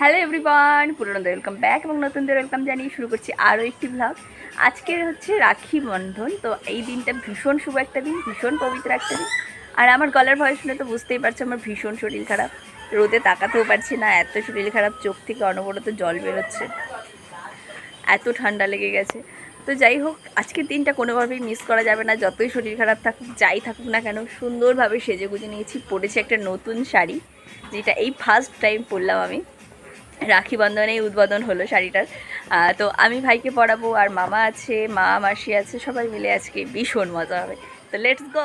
Hello everyone পুরোনোদের welcome back এবং নতুনদের ওয়েলকাম জানিয়ে শুরু করছি আরও একটি ভ্লগ আজকের হচ্ছে রাখি বন্ধন, তো এই দিনটা ভীষণ শুভ একটা দিন, ভীষণ পবিত্র একটা দিন। আর আমার গলার ভয় শুনে তো বুঝতেই পারছ আমার ভীষণ শরীর খারাপ। রোদে তাকাতেও পারছি না, এত শরীর খারাপ, চোখ থেকে অনবরত জল বেরোচ্ছে। এত ঠান্ডা লেগে গেছে। তো যাই হোক, আজকের দিনটা কোনোভাবেই মিস করা যাবে না, যতই শরীর খারাপ থাকুক, যাই থাকুক না কেন, সুন্দরভাবে সেজে গুজে নিয়েছি। পরেছি একটা নতুন শাড়ি, যেটা এই ফার্স্ট টাইম পরলাম আমি। রাখি বন্ধনেই উদ্বোধন হলো শাড়িটার। তো আমি ভাইকে পরাবো আর মামা আছে, মা, মাসি আছে, সবাই মিলে আজকে ভীষণ মজা হবে। তো লেটস গো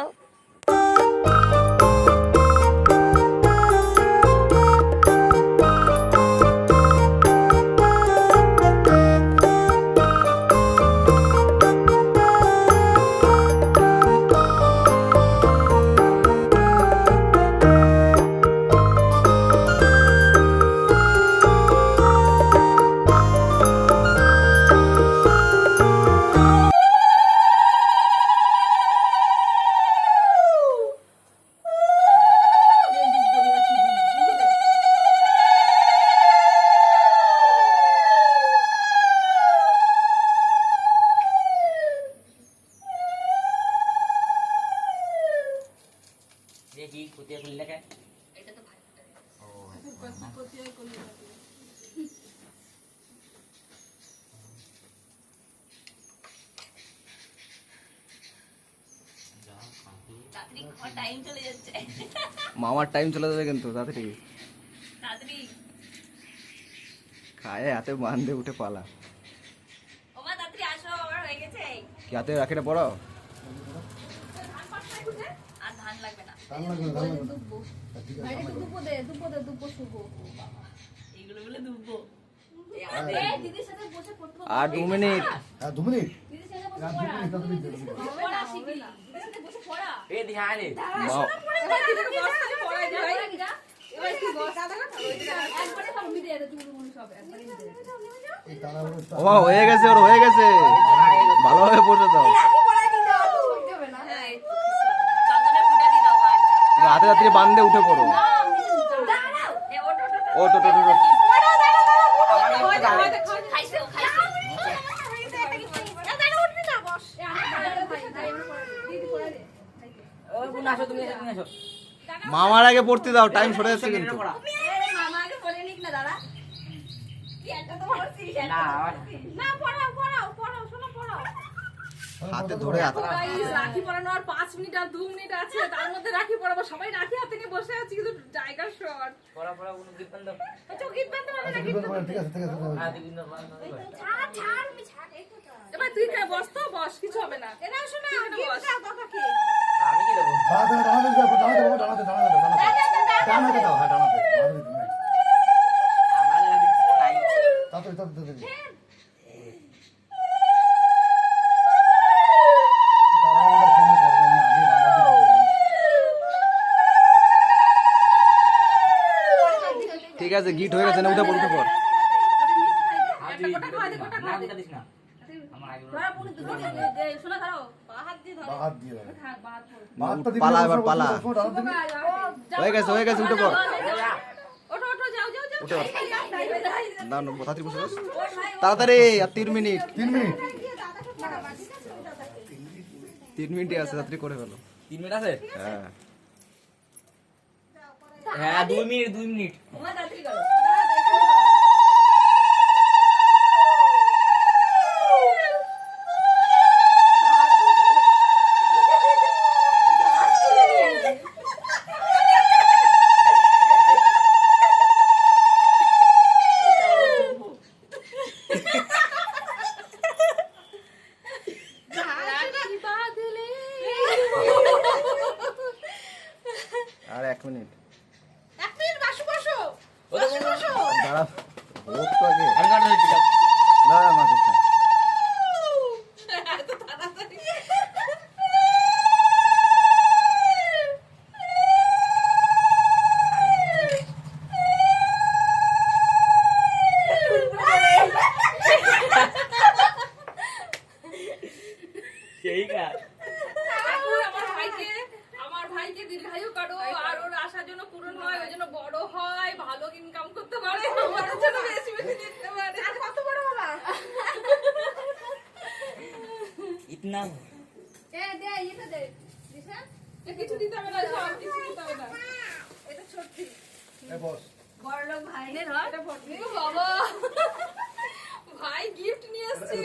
কে টাইম চলে যাচ্ছে। মামার টাইম চলে যাবে কিন্তু তাড়াতাড়ি। খায় হাতে বান্ধে উঠে পালা। তাড়াতাড়ি আসো আমার হয়ে গেছে। কি হাতে রাখিটা পড়ো আর ধান লাগবে না এইগুলো বলে দুব্বো আর দু মিনিট। হ্যাঁ দু মিনিট। ও হয়ে গেছে ওর হয়ে গেছে। ভালোভাবে বসে দাও। হাতে হাতে বান্ধে উঠে পড়ো। ও মামার আগে পড়তে দাও টাইম সরে যাচ্ছে কিন্তু। পড়া। মামাকে বলে নিক না দাদা কি একটা তো ভালো সিরিজ না হাতে ধরে রাখি পরানো আর পাঁচ মিনিট আর দু মিনিট আছে তার মধ্যে রাখি পরাবো সবাই রাখি হাতে নিয়ে বসে আছি কিন্তু জায়গা শর্ট কোনো গীত হবে না ঠিক আছে ঠিক আছে হ্যাঁ না বন্ধ এবার তুই কে বস তো বস কিছু হবে না এরা শোনা বস আমি কি দেবো দাঁড়াতে দাঁড়াতে দাঁড়াতে দাঁড়াতে দাঁড়াতে দাঁড়াতে দাঁড়াতে দাও হ্যাঁ দাঁড়াতে দাঁড়াতে আমাদের আগে কিছু নাই তাড়াতাড়ি তাড়াতাড়ি আছে গিট হয়ে গেছে না উঠে পড় উঠে পড়। হ্যাঁ পালা এবার পালা। হয়ে গেছে হয়ে গেছে পড়। তাড়াতাড়ি আর তিন মিনিট। তিন মিনিট। তিন মিনিটই আছে তাড়াতাড়ি করে ফেলো। তিন মিনিট আছে? হ্যাঁ। হ্যাঁ দুই মিনিট দুই মিনিট বড় হয় ভালো ইনকাম করতে পারে আমার জন্য বেশি বেশি দিতে পারে। আর কত বড় বাবা? ইতনা। এ দে এটা দে দিশা। কিছু দিতে হবে না সব কিছু দিতে হবে না। এটা সত্যি এ বস। বড় লোক ভাই বাবা। ভাই গিফট নিয়ে আসছে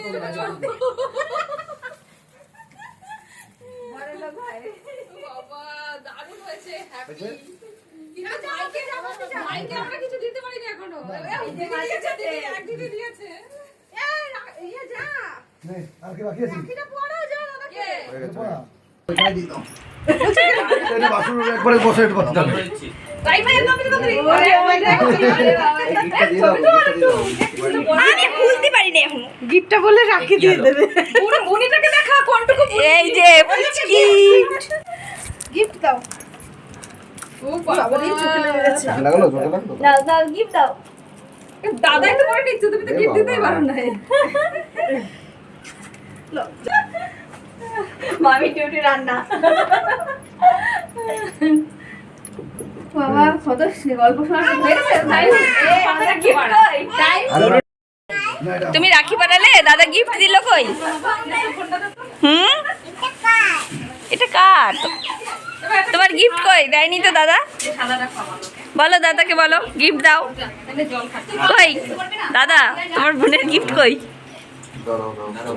গিফটটা বলে রাখি দিয়ে দেবে। বুড়ি দেখা কোনটুকু এই যে পুচকি গিফট দাও। ও বাবা এই চোখে লেগে গেছে। লাগালো জোরে লাগালো? দাও দাও গিফট দাও। দাদাই তো করে নিচ্ছে তুমি তো গিফট দিতেই পারো না। মামি রান্না বাবা কত গল্প তুমি রাখি বানালে? দাদা গিফট দিল কই? হুম? এটা কার? তোমার গিফট কই? দেয়নি তো দাদা? বলো দাদাকে বলো গিফট দাও। কই? দাদা তোমার বোনের গিফট কই? দাঁড়াও দাঁড়াও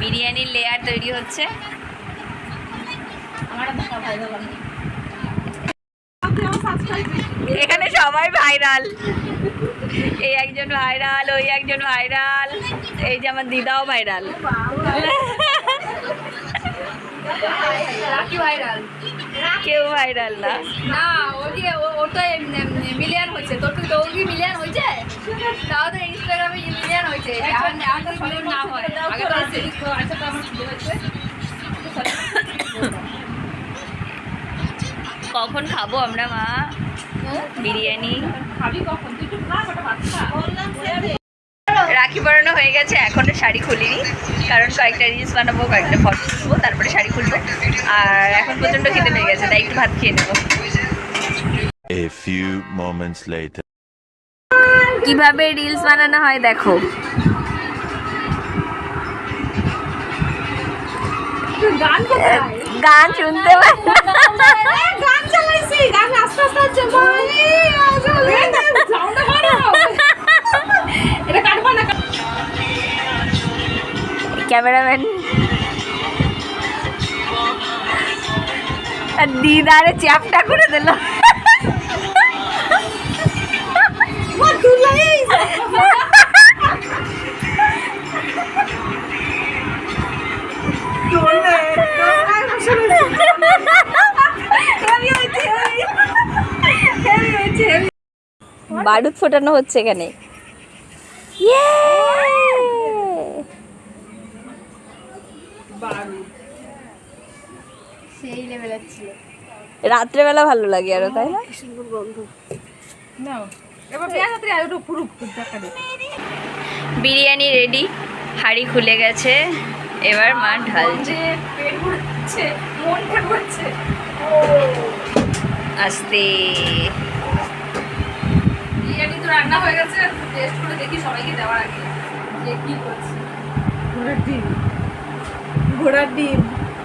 বিরিয়ানির লেয়ার তৈরি হচ্ছে। এখানে সবাই ভাইরাল এই একজন ভাইরাল ওই একজন ভাইরাল এই যে আমার দিদাও ভাইরাল ভাইরাল কেউ ভাইরাল না। না ওদিকে ও- ওর তো মিলিয়ন হয়েছে। তোর তো কি মিলিয়ন হয়েছে? তাও তো ইনস্টাগ্রামে মিলিয়ন হয়েছে। এখন এখন তো মিলিয়ন না হয় আগে তো আছে আচ্ছা তো আমার সুযোগ কখন খাব আমরা মা? বিরিয়ানি। খাবি কখন? তুই একটু খা খা রাখি পরানো হয়ে গেছে এখনও শাড়ি খুলিনি। কারণ কয়েকটা রিলস বানাবো কয়েকটা ফটো তুলবো তারপরে শাড়ি খুলবো। আর এখন প্রচণ্ড খেতে পেয়ে গেছে তাই একটু ভাত খেয়ে নেব। A few moments later. কীভাবে রিলস বানানো হয় দেখো। গান শুনতে গান চালাইছি গান আস্তে আস্তে হচ্ছে ভাই সাউন্ড ভালো। এটা কাটবা না ক্যামেরাম্যান আর দিদারে চ্যাপটা করে দিল। বারুদ ফোটানো হচ্ছে এখানে। সেই লেভেলের ছিল। রাত্রেবেলা ভালো লাগে আরও তাই না? নাও এবার পেঁয়াজ হাতে আর একটু পুরো বিরিয়ানি রেডি হাঁড়ি খুলে গেছে এবার মা ঢালছে পেট ভরছে মনটা ভরছে। আস্তে। বিরিয়ানি তো রান্না হয়ে গেছে টেস্ট করে দেখি সবাইকে দেওয়ার আগে যে কি করছে। ঘোড়ার ডিম। ঘোড়ার ডিম।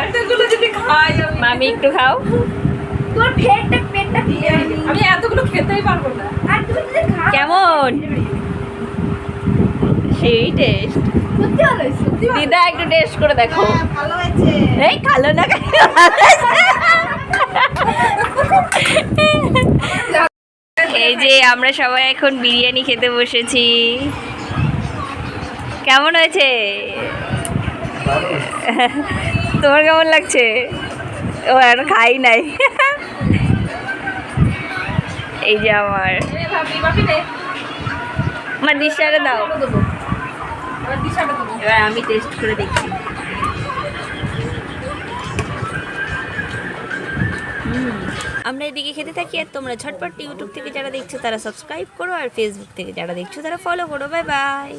এতগুলো যদি খাই আমি। মামি একটু খাও। তোর পেটটা পেটটা আমি এতগুলো খেতেই পারব না। আর তুমি যদি খাও কেমন? সেই টেস্ট দিদা একটু টেস্ট করে দেখো। ভালো হয়েছে। এই খালো না এই যে আমরা সবাই এখন বিরিয়ানি খেতে বসেছি। কেমন হয়েছে? তোমার কেমন লাগছে? ও, এখন খাই নাই। এই যে আমার। আমার দিশারে দাও। এবার আমি টেস্ট করে দেখছি। আমরা এদিকে খেতে থাকি আর তোমরা ঝটপট ইউটিউব থেকে যারা দেখছ তারা সাবস্ক্রাইব করো আর ফেসবুক থেকে যারা দেখছ তারা ফলো করো। Bye bye